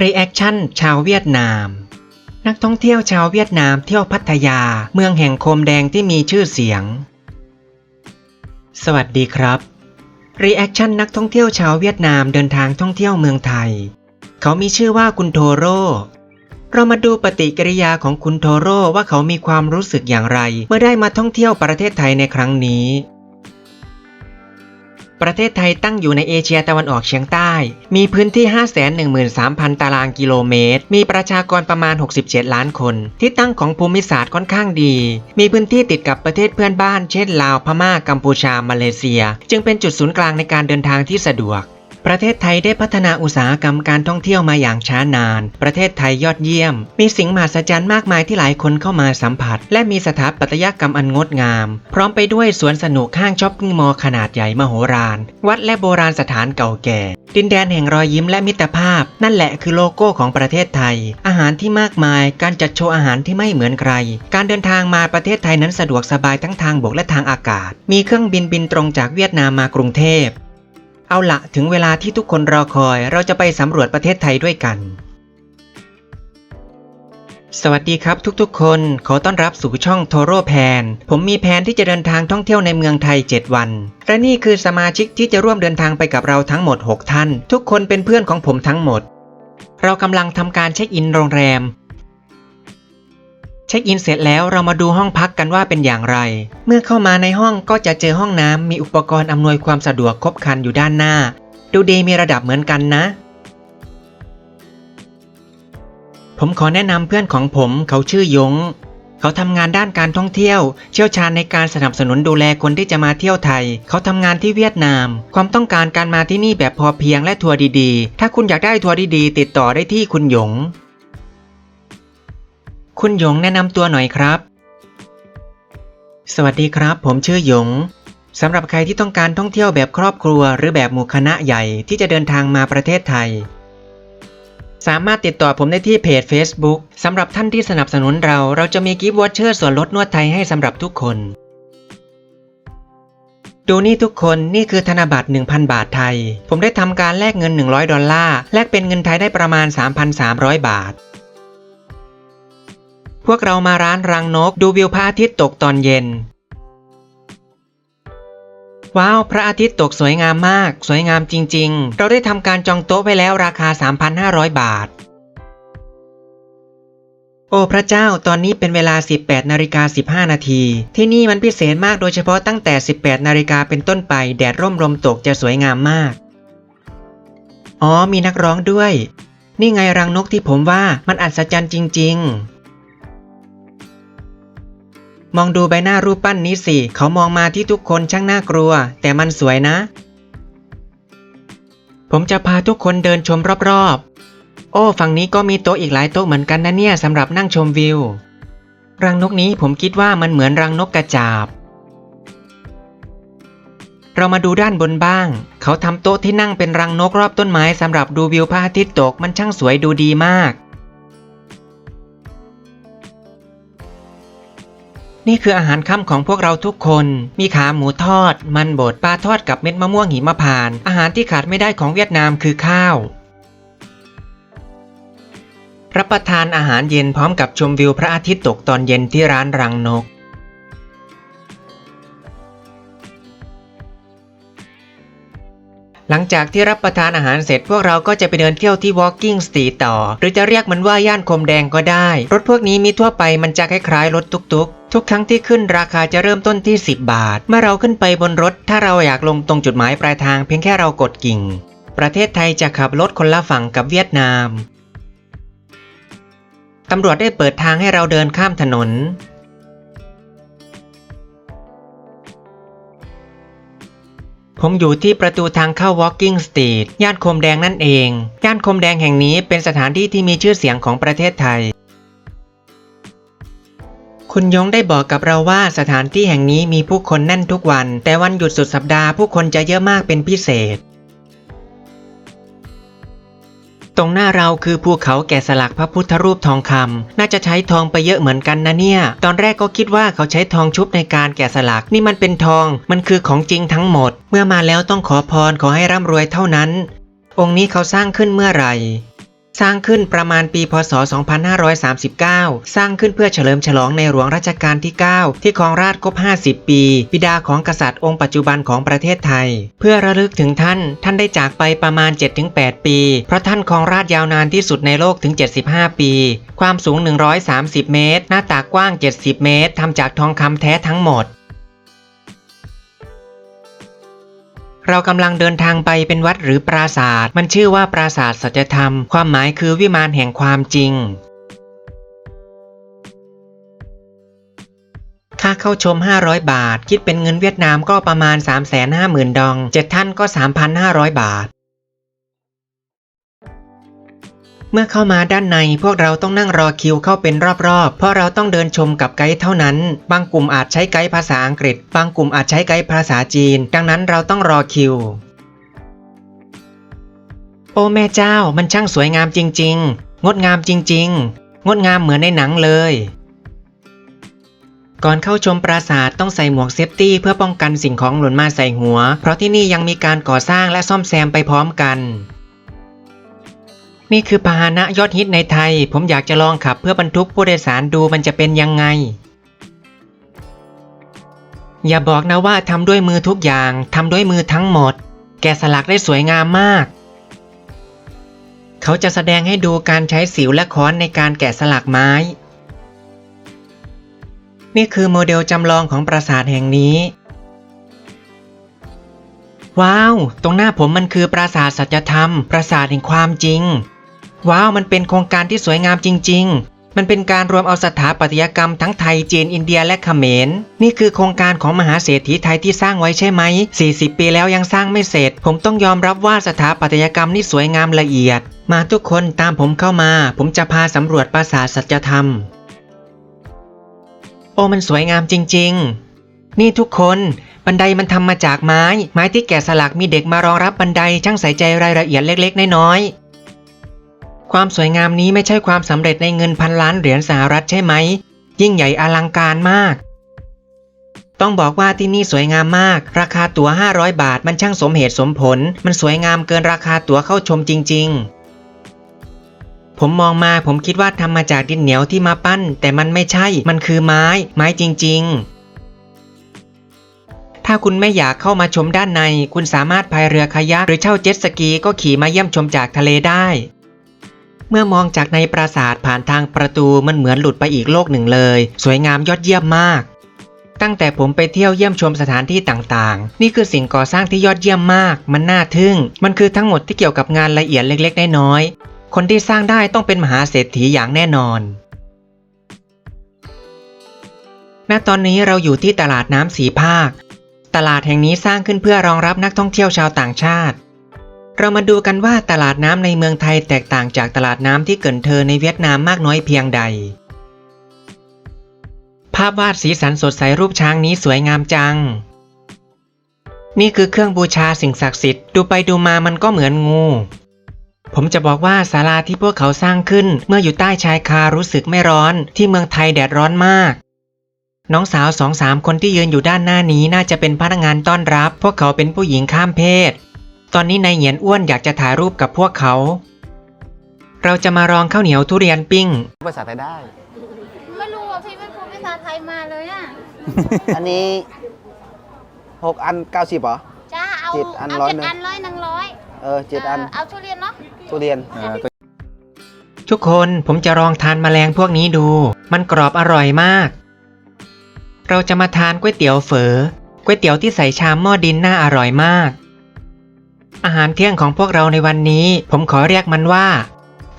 รีแอคชั่นชาวเวียดนาม นักท่องเที่ยวชาวเวียดนามเที่ยวพัทยาเมืองแห่งโคมแดงที่มีชื่อเสียง สวัสดีครับ รีแอคชั่นนักท่องเที่ยวชาวเวียดนามเดินทางท่องเที่ยวเมืองไทย เขามีชื่อว่าคุณโทโร่เรามาดูปฏิกิริยาของคุณโทโร่ว่าเขามีความรู้สึกอย่างไร เมื่อได้มาท่องเที่ยวประเทศไทยในครั้งนี้ ประเทศไทยตั้งอยู่ในเอเชียตะวันออกเฉียงใต้ มีพื้นที่ 513,000 ตารางกิโลเมตร มีประชากรประมาณ 67 ล้านคน ที่ตั้งของภูมิศาสตร์ค่อนข้างดี มีพื้นที่ติดกับประเทศเพื่อนบ้าน เช่นลาว พม่า กัมพูชา มาเลเซีย จึงเป็นจุดศูนย์กลางในการเดินทางที่สะดวก ประเทศไทยได้พัฒนาอุตสาหกรรมการท่องเที่ยวมาอย่างช้านาน ประเทศไทยยอดเยี่ยม มีสิ่งมหัศจรรย์มากมายที่หลายคนเข้ามาสัมผัส และมีสถาปัตยกรรมอันงดงาม พร้อมไปด้วยสวนสนุกห้างช้อปปิ้งมอลล์ขนาดใหญ่มโหฬาร วัดและโบราณสถานเก่าแก่ ดินแดนแห่งรอยยิ้มและมิตรภาพ นั่นแหละคือโลโก้ของประเทศไทย อาหารที่มากมาย การจัดโชว์อาหารที่ไม่เหมือนใคร การเดินทางมาประเทศไทยนั้นสะดวกสบายทั้งทางบกและทางอากาศ มีเครื่องบินบินตรงจากเวียดนามมากรุงเทพ เอาละถึงเวลาที่ทุกคนรอคอย เราจะไปสำรวจประเทศไทยด้วยกัน สวัสดีครับทุกๆ คน ขอต้อนรับสู่ช่องโทโร่แพน ผมมีแผนที่จะเดินทางท่องเที่ยวในเมืองไทย 7 วัน และนี่คือสมาชิกที่จะร่วมเดินทางไปกับเราทั้งหมด 6 ท่าน ทุกคนเป็นเพื่อนของผมทั้งหมด เรากำลังทำการเช็คอินโรงแรม ช็คอินเสร็จแล้วเรามาดูห้องพักกันว่าเป็นอย่างไร เมื่อเข้ามาในห้องก็จะเจอห้องน้ำมีอุปกรณ์อำนวยความสะดวกครบครันอยู่ด้านหน้า ดูดีมีระดับเหมือนกันนะ ผมขอแนะนำเพื่อนของผมเขาชื่อยง เขาทำงานด้านการท่องเที่ยว เชี่ยวชาญในการสนับสนุนดูแลคนที่จะมาเที่ยวไทย เขาทำงานที่เวียดนาม ความต้องการการมาที่นี่แบบพอเพียงและทัวร์ดีๆ ถ้าคุณอยากได้ทัวร์ดีๆ ติดต่อได้ที่คุณหยง คุณหยงแนะนำตัวหน่อยครับ สวัสดีครับ ผมชื่อหยงสำหรับใครที่ต้องการท่องเที่ยวแบบครอบครัว หรือแบบหมู่คณะใหญ่ที่จะเดินทางมาประเทศไทย สามารถติดต่อผมได้ที่เพจ Facebook สำหรับท่านที่สนับสนุนเรา เราจะมีกิฟต์วอเชอร์ส่วนลดนวดไทยให้สำหรับทุกคน ดูนี่ทุกคนนี่คือธนบัตร 1,000 บาทไทย ผมได้ทำการแลกเงิน 100 ดอลลาร์แลกเป็นเงินไทยได้ประมาณ 3,300 บาท พวกเรามาร้านรังนกดูวิวพระอาทิตย์ตกตอนเย็น ว้าว พระอาทิตย์ตกสวยงามมาก สวยงามจริง ๆ เราได้ทำการจองโต๊ะไว้แล้วราคา 3,500 บาท โอ้พระเจ้าตอนนี้เป็นเวลา 18นาฬิกา15 นาที ที่นี่มันพิเศษมากโดยเฉพาะตั้งแต่ 18นาฬิกาเป็นต้นไป แดดร่มลมตกจะสวยงามมาก อ๋อมีนักร้องด้วย นี่ไงรังนกที่ผมว่ามันอัศจรรย์จริง ๆ มองดูใบหน้ารูปปั้นนี้สิ เขามองมาที่ทุกคนช่างน่ากลัว แต่มันสวยนะ ผมจะพาทุกคนเดินชมรอบๆ โอ้ ฝั่งนี้ก็มีโต๊ะอีกหลายโต๊ะเหมือนกันนะเนี่ยสำหรับนั่งชมวิว รังนกนี้ผมคิดว่ามันเหมือนรังนกกระจาบ เรามาดูด้านบนบ้าง เขาทำโต๊ะที่นั่งเป็นรังนกรอบต้นไม้สำหรับดูวิวพระอาทิตย์ตกมันช่างสวยดูดีมาก นี่คืออาหารค่ำของพวกเราทุกคน มีขาหมูทอด มันบด ปลาทอดกับเม็ดมะม่วงหิมพาน อาหารที่ขาดไม่ได้ของเวียดนามคือข้าว รับประทานอาหารเย็นพร้อมกับชมวิวพระอาทิตย์ตกตอนเย็นที่ร้านรังนก หลังจากที่รับประทานอาหารเสร็จพวกเราก็จะไปเดินเที่ยวที่ Walking Street ต่อ หรือจะเรียกมันว่าย่านคมแดงก็ได้ รถพวกนี้มีทั่วไปมันจะคล้ายๆรถตุกๆทุกครั้งที่ขึ้นราคาจะเริ่มต้นที่ 10 บาท เมื่อเราขึ้นไปบนรถ ถ้าเราอยากลงตรงจุดหมายปลายทางเพียงแค่เรากดกิ่ง ประเทศไทยจะขับรถคนละฝั่งกับเวียดนาม ตำรวจได้เปิดทางให้เราเดินข้ามถนน ผมอยู่ที่ประตูทางเข้า Walking Street ย่านคมแดงนั่นเอง ย่านคมแดงแห่งนี้เป็นสถานที่ที่มีชื่อเสียงของประเทศไทย คุณยงได้บอกกับเราว่าสถานที่แห่งนี้มีผู้คนแน่นทุกวัน แต่วันหยุดสุดสัปดาห์ผู้คนจะเยอะมากเป็นพิเศษ ตรงหน้าเราคือภูเขาแกะสลักพระพุทธรูปทองคำน่าจะใช้ทองไปเยอะเหมือนกันนะเนี่ย ตอนแรกก็คิดว่าเขาใช้ทองชุบในการแกะสลัก นี่มันเป็นทอง มันคือของจริงทั้งหมด เมื่อมาแล้วต้องขอพรขอให้ร่ำรวยเท่านั้น องค์นี้เขาสร้างขึ้นเมื่อไหร่ ร้างขึ้นประมาณปีพศ 2539 สร้างขึ้นเพื่อเฉลิมฉลองในหลวงรัชกาลที่ 9 ที่ครองราชครบ 50 ปี บิดาของกษัตริย์องค์ปัจจุบันของประเทศไทย เพื่อระลึกถึงท่าน ท่านได้จากไปประมาณ 7-8 ปี เพราะท่านครองราชย์ยาวนานที่สุดในโลกถึง 75 ปี ความสูง 130 เมตร หน้าตากว้าง 70 เมตรทำจากทองคำแท้ทั้งหมด เรากำลังเดินทางไปเป็นวัดหรือปราสาท มันชื่อว่าปราสาทสัจธรรม ความหมายคือวิมานแห่งความจริง ค่าเข้าชม 500 บาท คิดเป็นเงินเวียดนามก็ประมาณ 350,000 ดอง 7 ท่านก็ 3,500 บาท เมื่อเข้ามาด้านในพวกเราต้องนั่งรอคิวเข้าเป็นรอบๆ เพราะเราต้องเดินชมกับไกด์เท่านั้น บางกลุ่มอาจใช้ไกด์ภาษาอังกฤษ บางกลุ่มอาจใช้ไกด์ภาษาจีน ดังนั้นเราต้องรอคิว โอ้แม่เจ้ามันช่างสวยงามจริง ๆ งดงามจริง ๆ งดงามเหมือนในหนังเลย ก่อนเข้าชมปราสาทต้องใส่หมวกเซฟตี้เพื่อป้องกันสิ่งของหล่นมาใส่หัว เพราะที่นี่ยังมีการก่อสร้างและซ่อมแซมไปพร้อมกัน นี่คือพาหนะยอดฮิตในไทย ผมอยากจะลองขับเพื่อบรรทุกผู้โดยสารดูมันจะเป็นยังไง อย่าบอกนะว่าทำด้วยมือทุกอย่างทำด้วยมือทั้งหมด แกะสลักได้สวยงามมาก เขาจะแสดงให้ดูการใช้สิวและค้อนในการแกะสลักไม้ นี่คือโมเดลจำลองของปราสาทแห่งนี้ว้าว ตรงหน้าผมมันคือปราสาทสัจธรรม ปราสาทแห่งความจริง ว้าวมันเป็นโครงการที่สวยงามจริง ๆ มันเป็นการรวมเอาสถาปัตยกรรมทั้งไทยจีนอินเดียและเขมร นี่คือโครงการของมหาเศรษฐีไทยที่สร้างไว้ใช่ไหม 40 ปีแล้วยังสร้างไม่เสร็จ ผมต้องยอมรับว่าสถาปัตยกรรมนี่สวยงามละเอียด มาทุกคนตามผมเข้ามา ผมจะพาสำรวจปราสาทสัจธรรม โอ้มันสวยงามจริง ๆนี่ทุกคนบันไดมันทำมาจากไม้ ไม้ที่แกะสลักมีเด็กมารองรับบันไดช่างใส่ใจรายละเอียดเล็กๆ น้อยๆ ความสวยงามนี้ไม่ใช่ความสำเร็จในเงินพันล้านเหรียญสหรัฐใช่ไหม ยิ่งใหญ่อลังการมาก ต้องบอกว่าที่นี่สวยงามมาก ราคาตั๋ว 500 บาทมันช่างสมเหตุสมผล มันสวยงามเกินราคาตั๋วเข้าชมจริง ๆ ผมมองมาผมคิดว่าทำมาจากดินเหนียวที่มาปั้น แต่มันไม่ใช่ มันคือไม้ ไม้จริง ๆถ้าคุณไม่อยากเข้ามาชมด้านใน คุณสามารถพายเรือคายักหรือเช่าเจ็ตสกีก็ขี่มาเยี่ยมชมจากทะเลได้ เมื่อมองจากในปราสาทผ่านทางประตูมันเหมือนหลุดไปอีกโลกหนึ่งเลย สวยงามยอดเยี่ยมมาก ตั้งแต่ผมไปเที่ยวเยี่ยมชมสถานที่ต่างๆ นี่คือสิ่งก่อสร้างที่ยอดเยี่ยมมาก มันน่าทึ่ง มันคือทั้งหมดที่เกี่ยวกับงานละเอียดเล็กๆน้อยๆคนที่สร้างได้ต้องเป็นมหาเศรษฐีอย่างแน่นอนณตอนนี้เราอยู่ที่ตลาดน้ำสีภาค ตลาดแห่งนี้สร้างขึ้นเพื่อรองรับนักท่องเที่ยวชาวต่างชาติ เรามาดูกันว่าตลาดน้ำในเมืองไทยแตกต่างจากตลาดน้ำที่เกินเธอในเวียดนามมากน้อยเพียงใด ภาพวาดสีสันสดใสรูปช้างนี้สวยงามจัง นี่คือเครื่องบูชาสิ่งศักดิ์สิทธิ์ดูไปดูมามันก็เหมือนงู ผมจะบอกว่าศาลาที่พวกเขาสร้างขึ้นเมื่ออยู่ใต้ชายคารู้สึกไม่ร้อนที่เมืองไทยแดดร้อนมากน้องสาวสองสามคนที่ยืนอยู่ด้านหน้านี้น่าจะเป็นพนักงานต้อนรับ พวกเขาเป็นผู้หญิงข้ามเพศ ตอนนี้นายเหยียนอ้วนอยากจะถ่ายรูปกับพวกเขา เราจะมาลองข้าวเหนียวทุเรียนปิ้ง ภาษาไทยได้ ไม่รู้อะพี่ไม่พูดภาษาไทยมาเลยอะ อันนี้หกอันเก้าสิบเหรอ จ้า เอาเจ็ดอันเอาร้อยเจ็ดหนึ่งอันร้อยหนึ่งร้อยเออเจ็ดอันเอาทุเรียนเนาะ ทุเรียนทุกคนผมจะลองทานแมลงพวกนี้ดู มันกรอบอร่อยมาก เราจะมาทานก๋วยเตี๋ยวเฝอก๋วยเตี๋ยวที่ใส่ชามหม้อดินน่าอร่อยมาก อาหารเที่ยงของพวกเราในวันนี้ ผมขอเรียกมันว่า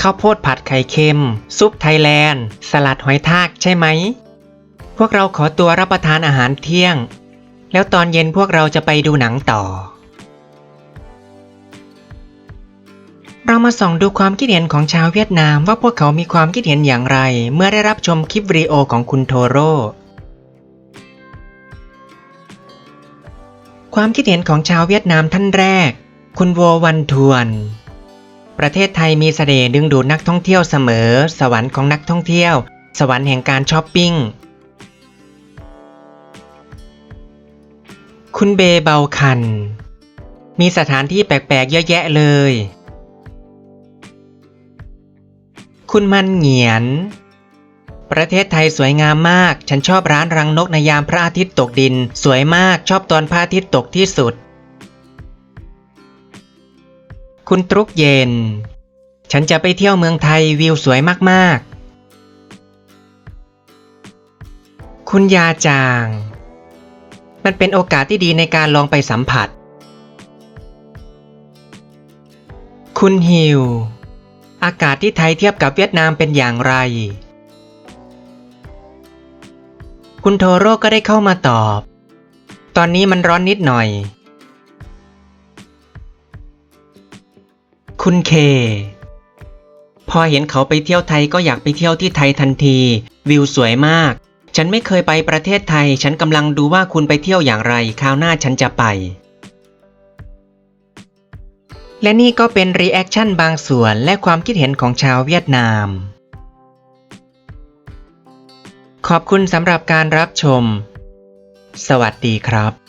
ข้าวโพดผัดไข่เค็ม ซุปไทยแลนด์ สลัดหอยทากใช่ไหม พวกเราขอตัวรับประทานอาหารเที่ยง แล้วตอนเย็นพวกเราจะไปดูหนังต่อ เรามาส่องดูความคิดเห็นของชาวเวียดนามว่าพวกเขามีความคิดเห็นอย่างไร เมื่อได้รับชมคลิปวิดีโอของคุณโทโร่ความคิดเห็นของชาวเวียดนามท่านแรก คุณโววันทวน ประเทศไทยมีเสน่ห์ดึงดูดนักท่องเที่ยวเสมอ สวรรค์ของนักท่องเที่ยว สวรรค์แห่งการช้อปปิ้ง คุณเบเบาคัน มีสถานที่แปลกๆเยอะแยะเลย คุณมันเหงียน ประเทศไทยสวยงามมาก ฉันชอบร้านรังนกในยามพระอาทิตย์ตกดิน สวยมากชอบตอนพระอาทิตย์ตกที่สุด คุณตรุกเย็น ฉันจะไปเที่ยวเมืองไทยวิวสวยมากๆ คุณยาจาง มันเป็นโอกาสที่ดีในการลองไปสัมผัส คุณฮิว อากาศที่ไทยเทียบกับเวียดนามเป็นอย่างไร คุณโทโร่ก็ได้เข้ามาตอบ ตอนนี้มันร้อนนิดหน่อย คุณเค พอเห็นเขาไปเที่ยวไทยก็อยากไปเที่ยวที่ไทยทันที วิวสวยมาก ฉันไม่เคยไปประเทศไทย ฉันกำลังดูว่าคุณไปเที่ยวอย่างไร คราวหน้าฉันจะไป และนี่ก็เป็นรีแอคชั่นบางส่วนและความคิดเห็นของชาวเวียดนาม ขอบคุณสำหรับการรับชม สวัสดีครับ